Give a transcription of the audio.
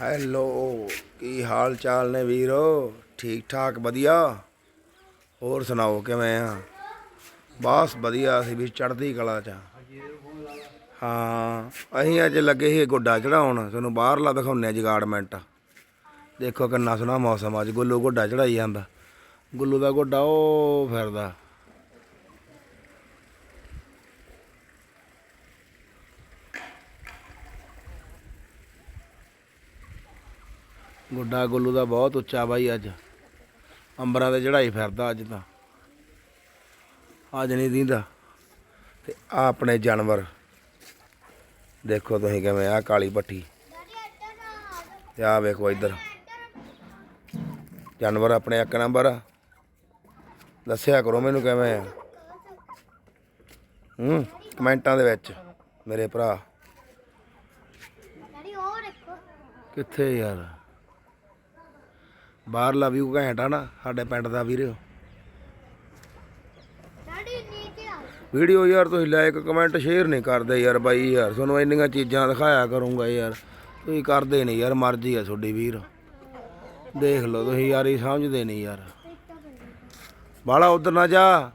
Hello, ਕੀ ਹਾਲ ਚਾਲ ਨੇ ਵੀਰੋ? ਠੀਕ ਠਾਕ, ਵਧੀਆ? ਹੋਰ ਸੁਣਾਓ, ਕਿਵੇਂ ਆ? ਬਸ ਵਧੀਆ, ਅਸੀਂ ਵੀ ਚੜ੍ਹਦੀ ਕਲਾ ਚ ਆ। ਹਾਂ, ਅਸੀਂ ਅੱਜ ਲੱਗੇ ਸੀ ਗੋਡਾ ਚੜਾਉਣ, ਤੁਹਾਨੂੰ ਬਾਹਰਲਾ ਦਿਖਾਉਂਦੇ ਆ ਜਗਾੜਮੈਂਟ ਦੇਖੋ ਕਿੰਨਾ ਸੋਹਣਾ ਮੌਸਮ ਅੱਜ ਗੁੱਲੂ ਗੋਡਾ ਚੜਾਈ ਜਾਂਦਾ। ਗੁੱਲੂ ਦਾ ਗੋਡਾ ਉਹ ਫਿਰਦਾ। ਗੁੱਡਾ ਗੁੱਲੂ ਦਾ ਬਹੁਤ ਉੱਚਾ ਬਾਈ ਅੱਜ। ਅੰਬਰਾਂ ਤੇ ਚੜਾਈ ਫਿਰਦਾ ਅੱਜ ਤਾਂ। ਅੱਜ ਨਹੀਂ ਦਿੰਦਾ। ਤੇ ਆ ਆਪਣੇ ਜਾਨਵਰ। ਦੇਖੋ ਤੁਸੀਂ ਕਿਵੇਂ ਆ ਕਾਲੀ ਪੱਟੀ। ਤੇ ਆ ਵੇਖੋ ਇੱਧਰ। ਜਾਨਵਰ ਆਪਣੇ ਇੱਕ ਨੰਬਰ ਆ। ਦੱਸਿਆ ਕਰੋ ਮੈਨੂੰ ਕਿਵੇਂ ਆ। ਹੂੰ ਕਮੈਂਟਾਂ ਦੇ ਵਿੱਚ ਮੇਰੇ ਭਰਾ। ਕਿੱਥੇ ਯਾਰ? ਬਾਹਰਲਾ ਵਿਊ ਘੈਂਟ ਆ ਨਾ ਸਾਡੇ ਪਿੰਡ ਦਾ ਵੀਰੇ। ਵੀਡੀਓ ਯਾਰ ਤੁਸੀਂ ਲਾਈਕ ਕਮੈਂਟ ਸ਼ੇਅਰ ਨਹੀਂ ਕਰਦੇ ਯਾਰ ਬਾਈ ਯਾਰ। ਤੁਹਾਨੂੰ ਇੰਨੀਆਂ ਚੀਜ਼ਾਂ ਦਿਖਾਇਆ ਕਰੂੰਗਾ ਯਾਰ। ਤੁਸੀਂ ਕਰਦੇ ਨਹੀਂ ਯਾਰ ਮਰਜ਼ੀ ਆ ਤੁਹਾਡੀ ਵੀਰ। ਦੇਖ ਲਓ ਤੁਸੀਂ ਯਾਰ ਸਮਝਦੇ ਨਹੀਂ ਯਾਰ। ਬਾਲਾ ਉਧਰ ਨਾ ਜਾ।